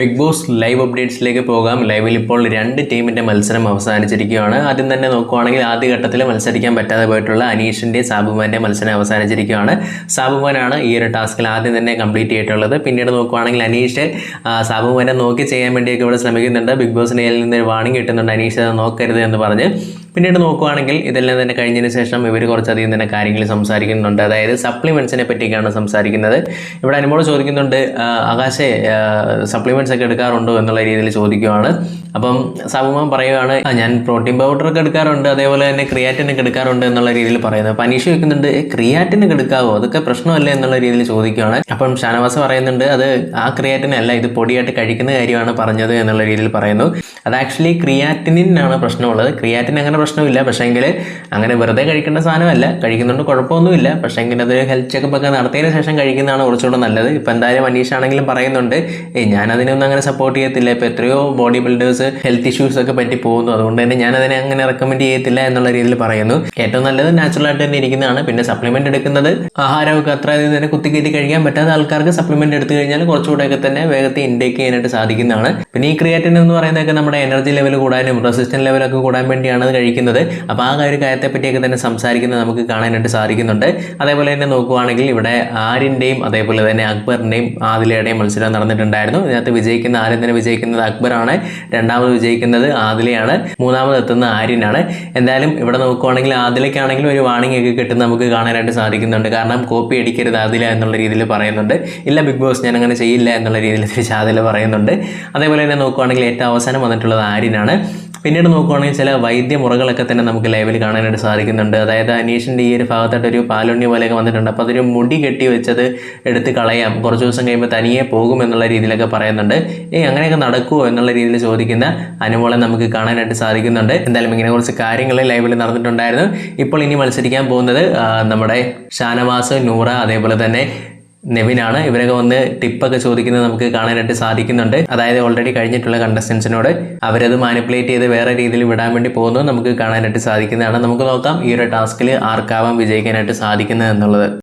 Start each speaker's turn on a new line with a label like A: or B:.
A: Big boss live അപ്ഡേറ്റ്സിലേക്ക് പോകാം. ലൈവിൽ ഇപ്പോൾ രണ്ട് ടീമിന്റെ മത്സരം അവസാനിച്ചിരിക്കുകയാണ്. ആദ്യം തന്നെ നോക്കുവാണെങ്കിൽ ആദ്യ ഘട്ടത്തിൽ മത്സരിക്കാൻ പറ്റാതെ പോയിട്ടുള്ള അനീഷിന്റെ സാബുമാന്റെ മത്സരം അവസാനിച്ചിരിക്കുകയാണ്. സാബുമാനാണ് ഈ ഒരു ടാസ്കിൽ ആദ്യം തന്നെ കംപ്ലീറ്റ് ചെയ്തിട്ടുള്ളത്. പിന്നീട് നോക്കുവാണെങ്കിൽ അനീഷ് സാബുമാനെ നോക്കി ചെയ്യാൻ വേണ്ടിയൊക്കെ ഇവിടെ ശ്രമിക്കുന്നുണ്ട്. ബിഗ് ബോസിന് നിന്ന് വാണിംഗ് കിട്ടുന്നുണ്ട്. അനീഷ് അത് നോക്കരുത് എന്ന് പറഞ്ഞ് പിന്നീട് നോക്കുവാണെങ്കിൽ ഇതെല്ലാം തന്നെ കഴിഞ്ഞതിന് ശേഷം ഇവർ കുറച്ചധികം തന്നെ കാര്യങ്ങൾ സംസാരിക്കുന്നുണ്ട്. അതായത് സപ്ലിമെൻസിനെ പറ്റിയൊക്കെയാണ് സംസാരിക്കുന്നത്. ഇവിടെ അനുമോട് ചോദിക്കുന്നുണ്ട് ആകാശെ സപ്ലിമെൻസ് ഒക്കെ എടുക്കാറുണ്ടോ എന്നുള്ള രീതിയിൽ ചോദിക്കുവാണ്. അപ്പം സാബുമാൻ പറയുകയാണ് ഞാൻ പ്രോട്ടീൻ പൗഡർ ഒക്കെ എടുക്കാറുണ്ട് അതേപോലെ തന്നെ ക്രിയാറ്റിൻ ഒക്കെ എടുക്കാറുണ്ട് എന്നുള്ള രീതിയിൽ പറയുന്നത് അപ്പം അനീഷ് ചോദിക്കുന്നുണ്ട് ക്രിയാറ്റിനൊക്കെ എടുക്കാവോ? അതൊക്കെ പ്രശ്നമല്ലേ? എന്നുള്ള രീതിയിൽ ചോദിക്കുകയാണ് അപ്പം ഷാനവാസ് പറയുന്നുണ്ട് അത് ആ ക്രിയാറ്റിൻ അല്ല ഇത് പൊടിയായിട്ട് കഴിക്കുന്ന കാര്യമാണ് പറഞ്ഞത് എന്നുള്ള രീതിയിൽ പറയുന്നു. അത് ആക്ച്വലി ക്രിയാറ്റിനാണ് പ്രശ്നമുള്ളത്. ക്രിയാറ്റിൻ അങ്ങനെ പ്രശ്നമില്ല. പക്ഷേങ്കിൽ അങ്ങനെ വെറുതെ കഴിക്കേണ്ട സാധനമല്ല. കഴിക്കുന്നുണ്ട് കുഴപ്പമൊന്നുമില്ല പക്ഷേങ്കിൽ അത് ഹെൽത്ത് ചെക്കപ്പ് ഒക്കെ നടത്തിയതിന് ശേഷം കഴിക്കുന്നതാണ് കുറച്ചുകൂടെ നല്ലത്. ഇപ്പം എന്തായാലും അനീഷ് ആണെങ്കിലും പറയുന്നുണ്ട് ഞാൻ അതിനൊന്നും അങ്ങനെ സപ്പോർട്ട് ചെയ്യത്തില്ല. ഇപ്പോൾ എത്രയോ ബോഡി ബിൽഡേഴ്സ് ഹെൽത്ത് ഇഷ്യൂസ് ഒക്കെ പറ്റി പോകുന്നു. അതുകൊണ്ട് തന്നെ ഞാൻ അതിനെ അങ്ങനെ റെക്കമെൻഡ് ചെയ്യത്തില്ല എന്നുള്ള രീതിയിൽ പറയുന്നു. ഏറ്റവും നല്ലത് നാച്ചുറൽ ആയിട്ട് തന്നെ ഇരിക്കുന്നതാണ്. പിന്നെ സപ്ലിമെന്റ് എടുക്കുന്നത് ആഹാരമൊക്കെ അത്ര തന്നെ കുത്തിക്കയറ്റി കഴിക്കാൻ പറ്റാത്ത ആൾക്കാർക്ക് സപ്ലിമെന്റ് എടുത്തു കഴിഞ്ഞാൽ കുറച്ചുകൂടെയൊക്കെ തന്നെ വേഗത്തിൽ ഇൻടേക്ക് ചെയ്യാനായിട്ട് സാധിക്കുന്നതാണ്. പിന്നെ ഈ ക്രിയേറ്റിൻ എന്ന് പറയുന്നതൊക്കെ നമ്മുടെ എനർജി ലെവൽ കൂടാനും റെസിസ്റ്റന്റ് ലെവലൊക്കെ കൂടാൻ വേണ്ടിയാണ് അത് അപ്പോൾ ആ ഒരു കാര്യത്തെ പറ്റിയൊക്കെ തന്നെ സംസാരിക്കുന്നത് നമുക്ക് കാണാനായിട്ട് സാധിക്കുന്നുണ്ട്. അതേപോലെ തന്നെ നോക്കുവാണെങ്കിൽ ഇവിടെ ആര്യന്റെയും അതേപോലെ തന്നെ അക്ബറിന്റെയും ആദിലയുടെയും മത്സരം നടന്നിട്ടുണ്ടായിരുന്നു. ഇതിനകത്ത് വിജയിക്കുന്ന ആദ്യം തന്നെ വിജയിക്കുന്നത് അക്ബറാണ്. രണ്ടാമത് വിജയിക്കുന്നത് ആദിലയാണ്. മൂന്നാമത് എത്തുന്ന ആര്യനാണ്. എന്തായാലും ഇവിടെ നോക്കുവാണെങ്കിൽ ആദിലയ്ക്കാണെങ്കിലും ഒരു വാണിംഗ് ഒക്കെ കിട്ടുന്ന നമുക്ക് കാണാനായിട്ട് സാധിക്കുന്നുണ്ട്. കാരണം കോപ്പി അടിക്കരുത് ആദില എന്നുള്ള രീതിയിൽ പറയുന്നുണ്ട്. ഇല്ല ബിഗ് ബോസ് ഞാൻ അങ്ങനെ ചെയ്യില്ല എന്നുള്ള രീതിയിൽ ആദില പറയുന്നുണ്ട്. അതേപോലെ തന്നെ നോക്കുവാണെങ്കിൽ ഏറ്റവും അവസാനം വന്നിട്ടുള്ളത് ആര്യനാണ്. പിന്നീട് നോക്കുവാണെങ്കിൽ ചില വൈദ്യമുറകളൊക്കെ തന്നെ നമുക്ക് ലൈവിൽ കാണാനായിട്ട് സാധിക്കുന്നുണ്ട്. അതായത് അനീഷിന്റെ ഈ ഒരു ഭാഗത്തായിട്ട് ഒരു പാലുണ്ണി പോലെയൊക്കെ വന്നിട്ടുണ്ട്. അപ്പോൾ അതൊരു മുടി കെട്ടി വെച്ചത് എടുത്ത് കളയാം. കുറച്ച് ദിവസം കഴിയുമ്പോൾ തനിയെ പോകും എന്നുള്ള രീതിയിലൊക്കെ പറയുന്നുണ്ട്. ഏയ് അങ്ങനെയൊക്കെ നടക്കുമോ എന്നുള്ള രീതിയിൽ ചോദിക്കുന്ന അനുമോളെ നമുക്ക് കാണാനായിട്ട് സാധിക്കുന്നുണ്ട്. എന്തായാലും ഇങ്ങനെ കുറച്ച് കാര്യങ്ങൾ ലൈവിൽ നടന്നിട്ടുണ്ടായിരുന്നു. ഇപ്പോൾ ഇനി മത്സരിക്കാൻ പോകുന്നത് നമ്മുടെ ഷാനവാസ് നൂറ അതേപോലെ തന്നെ നെവിനാണ്. ഇവരൊക്കെ വന്ന് ടിപ്പൊക്കെ ചോദിക്കുന്നത് നമുക്ക് കാണാനായിട്ട് സാധിക്കുന്നുണ്ട്. അതായത് ഓൾറെഡി കഴിഞ്ഞിട്ടുള്ള കണ്ടസ്റ്റൻസിനോട് അവരത് മാനിപ്പുലേറ്റ് ചെയ്ത് വേറെ രീതിയിൽ വിടാൻ വേണ്ടി പോകുന്നത് നമുക്ക് കാണാനായിട്ട് സാധിക്കുന്നതാണ്. നമുക്ക് നോക്കാം ഈ ഒരു ടാസ്കിൽ ആർക്കാവാം വിജയിക്കാനായിട്ട് സാധിക്കുന്നത് എന്നുള്ളത്.